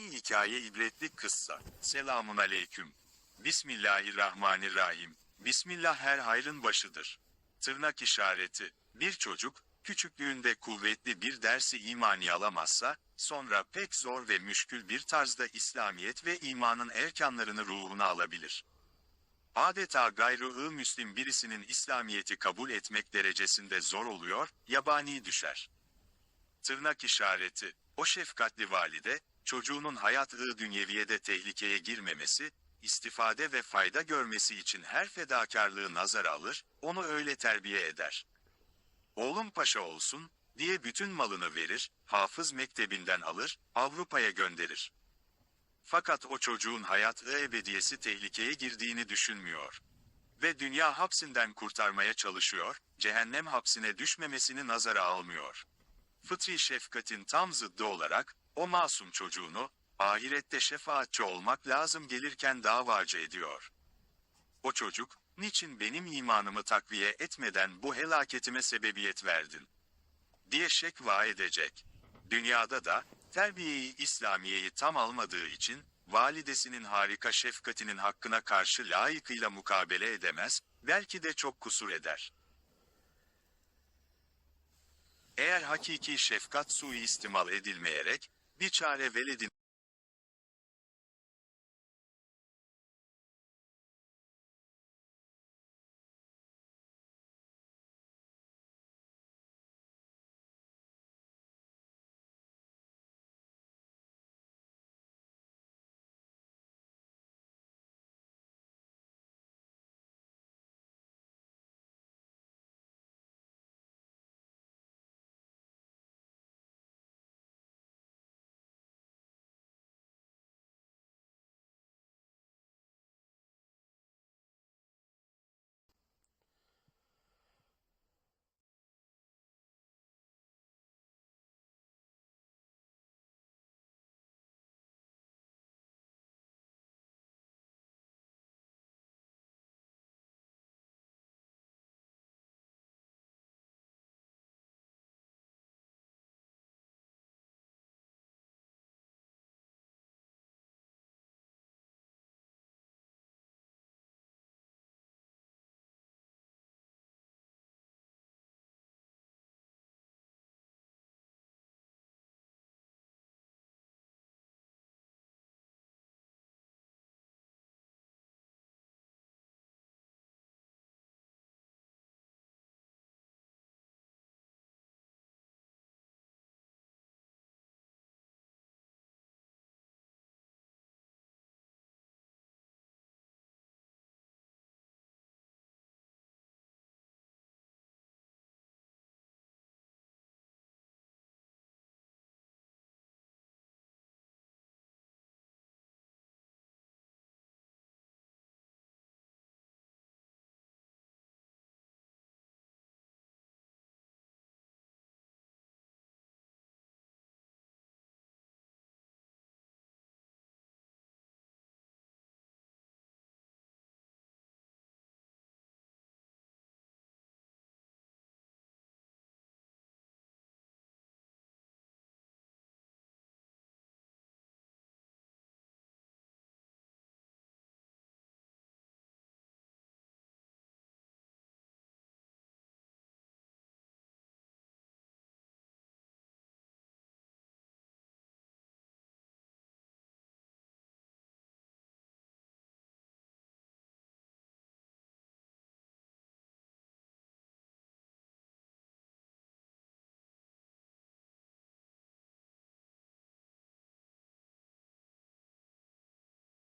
İnsani hikaye ibretli kıssa. Selamun aleyküm. Bismillahirrahmanirrahim. Bismillah her hayrın başıdır. Tırnak işareti. Bir çocuk, küçüklüğünde kuvvetli bir dersi imani alamazsa, sonra pek zor ve müşkül bir tarzda İslamiyet ve imanın erkanlarını ruhuna alabilir. Adeta gayrı müslim birisinin İslamiyeti kabul etmek derecesinde zor oluyor, yabani düşer. Tırnak işareti, o şefkatli valide, çocuğunun hayat-ı dünyeviyede tehlikeye girmemesi, istifade ve fayda görmesi için her fedakarlığı nazara alır, onu öyle terbiye eder. Oğlum paşa olsun, diye bütün malını verir, hafız mektebinden alır, Avrupa'ya gönderir. Fakat o çocuğun hayat-ı ebediyesi tehlikeye girdiğini düşünmüyor. Ve dünya hapsinden kurtarmaya çalışıyor, cehennem hapsine düşmemesini nazara almıyor. Fıtri şefkatin tam zıddı olarak, o masum çocuğunu, ahirette şefaatçi olmak lazım gelirken davacı ediyor. O çocuk, niçin benim imanımı takviye etmeden bu helaketime sebebiyet verdin? diye şekva edecek. Dünyada da, terbiyeyi İslamiyeyi tam almadığı için, validesinin harika şefkatinin hakkına karşı layıkıyla mukabele edemez, belki de çok kusur eder. Eğer hakiki şefkat suistimal edilmeyerek, bir çare veledin